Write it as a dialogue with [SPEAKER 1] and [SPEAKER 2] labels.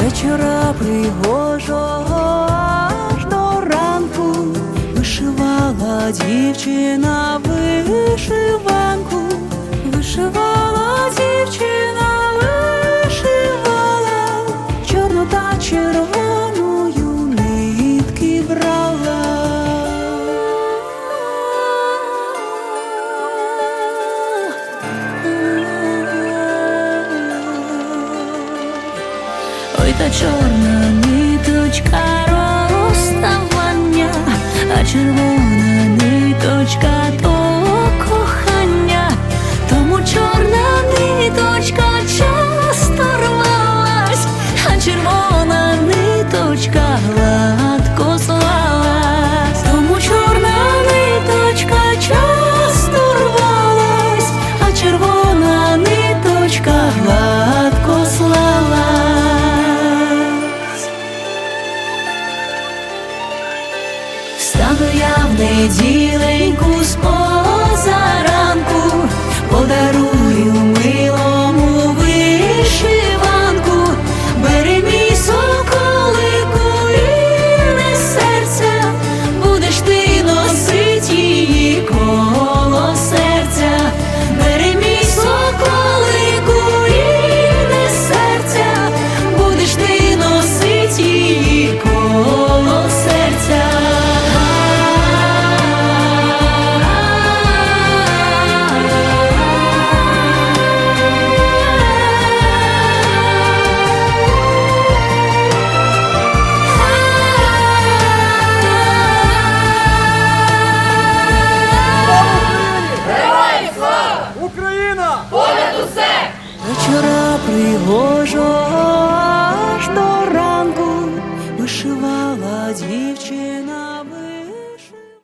[SPEAKER 1] вечора пригожого аж до ранку вишивала дівчина вишиванку, вишивала дівчина, вишивала чорну та та чорна ниточка розставання, а червона ниточка то кохання, тому чорна ниточка часто рвалась, а червона ниточка Встану я в неділеньку Вечора пригожо аж до ранку вишивала дівчина.